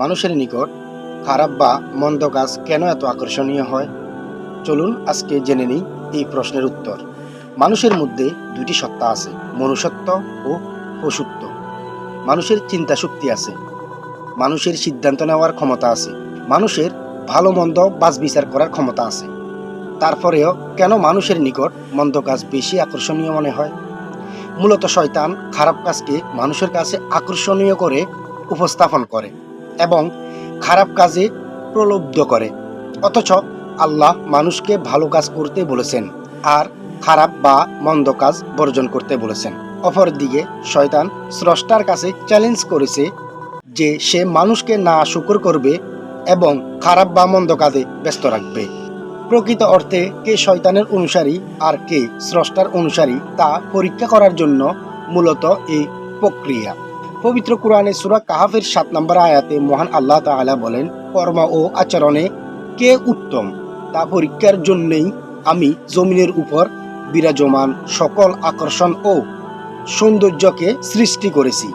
মানুষের নিকট খারাপ বা মন্দ কাজ কেন এত আকর্ষণীয় হয়? চলুন আজকে জেনে নিই এই প্রশ্নের উত্তর। মানুষের মধ্যে দুটি সত্তা আছে, মনুষ্যত্ব ও পশুত্ব। মানুষের চিন্তা শক্তি আছে, মানুষের সিদ্ধান্ত নেওয়ার ক্ষমতা আছে, মানুষের ভালো মন্দ বাজ বিচার করার ক্ষমতা আছে। তারপরেও কেন মানুষের নিকট মন্দ কাজ বেশি আকর্ষণীয় মনে হয়? মূলত শয়তান খারাপ কাজকে মানুষের কাছে আকর্ষণীয় করে উপস্থাপন করে। এবং খারাপ কাজে প্রলুব্ধ করে। অথচ আল্লাহ মানুষকে ভালো কাজ করতে বলেছেন আর খারাপ বা মন্দ কাজ বর্জন করতে বলেছেন। অপরদিকে শয়তান স্রষ্টার কাছে চ্যালেঞ্জ করেছে যে সে মানুষকে না শুকর করবে এবং খারাপ বা মন্দ কাজে ব্যস্ত রাখবে। প্রকৃত অর্থে কে শয়তানের অনুসারী আর কে স্রষ্টার অনুসারী তা পরীক্ষা করার জন্য মূলত এই প্রক্রিয়া। পবিত্র কোরআনে সুরা কাহাফের সাত নম্বর আয়াতে মহান আল্লাহ তালা বলেন, কর্ম ও আচরণে কে উত্তম? তা পরীক্ষার জন্যেই আমি জমিনের উপর বিরাজমান সকল আকর্ষণ ও সৌন্দর্যকে সৃষ্টি করেছি।